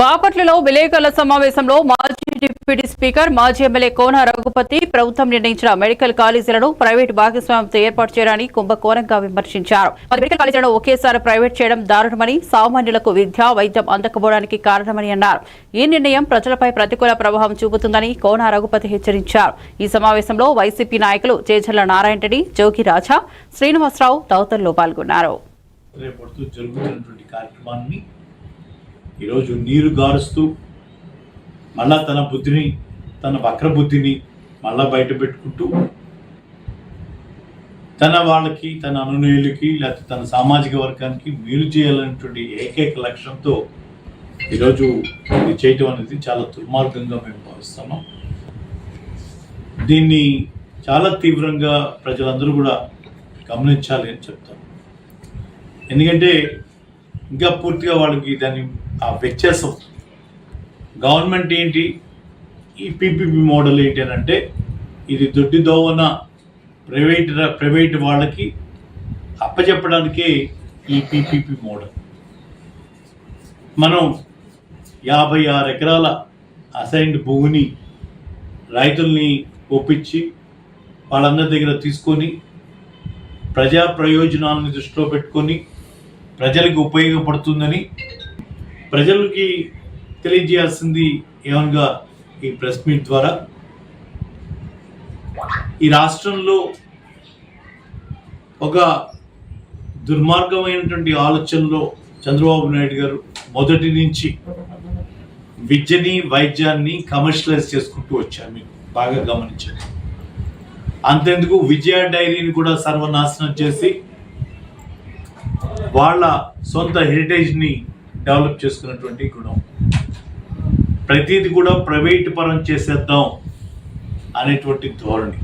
బాపట్లలో విలేకరుల సమావేశంలో మాజీ డిప్యూటీ స్పీకర్ మాజీ ఎమ్మెల్యే కోన రఘుపతి ప్రభుత్వం నిర్ణయించిన మెడికల్ కాలేజీలను ప్రైవేటు భాగస్వామ్యంతో ఏర్పాటు చేయడాన్ని కుంభకోణంగా విమర్శించారు. మెడికల్ కాలేజీలను ఒకేసారి ప్రైవేట్ చేయడం దారుణమని సామాన్యులకు విద్య వైద్యం అందకపోవడానికి కారణమని అన్నారు. ఈ నిర్ణయం ప్రజలపై ప్రతికూల ప్రభావం చూపుతుందని కోన రఘుపతి హెచ్చరించారు. ఈ సమావేశంలో వైసీపీ నాయకులు చేజల్ల నారాయణ రెడ్డి జోగి రాజా శ్రీనివాసరావు తదితరులు పాల్గొన్నారు. ఈరోజు నీరు గారుస్తూ మళ్ళా తన బుద్ధిని తన వక్ర బుద్ధిని మళ్ళా బయట పెట్టుకుంటూ తన వాళ్ళకి తన అనునయులకి లేకపోతే తన సామాజిక వర్గానికి మీరు చేయాలనేటువంటి ఏకైక లక్ష్యంతో ఈరోజు ఇది చేయటం అనేది చాలా దుర్మార్గంగా మేము భావిస్తున్నాం. దీన్ని చాలా తీవ్రంగా ప్రజలందరూ కూడా గమనించాలి అని చెప్తాను ఎందుకంటే ఇంకా పూర్తిగా వాళ్ళకి దాని ఆ వ్యత్యాసం గవర్నమెంట్ ఏంటి? ఈ పీపీపీ మోడల్ ఏంటి అని అంటే ఇది దొడ్డి దోవన ప్రైవేట్ ప్రైవేట్ వాళ్ళకి అప్పచెప్పడానికే ఈ పీపీపీ మోడల్ మనం యాభై ఆరు ఎకరాల అసైన్డ్ భూమిని రైతుల్ని ఒప్పించి వాళ్ళందరి దగ్గర తీసుకొని ప్రజా ప్రయోజనాలను దృష్టిలో పెట్టుకొని ప్రజలకు ఉపయోగపడుతుందని ప్రజలకి తెలియజేయాల్సింది ఏమనగా ఈ ప్రెస్ మీట్ ద్వారా. ఈ రాష్ట్రంలో ఒక దుర్మార్గమైనటువంటి ఆలోచనలో చంద్రబాబు నాయుడు గారు మొదటి నుంచి విద్యని వైద్యాన్ని కమర్షియలైజ్ చేసుకుంటూ వచ్చారు మీరు బాగా గమనించారు అంతెందుకు విజయ డైరీని కూడా సర్వనాశనం చేసి వాళ్ళ సొంత హెరిటేజ్ని డెవలప్ చేసుకున్నటువంటి గుణం. ప్రతిది కూడా ప్రైవేట్ పరం చేసేద్దాం అనేటువంటి ధోరణి.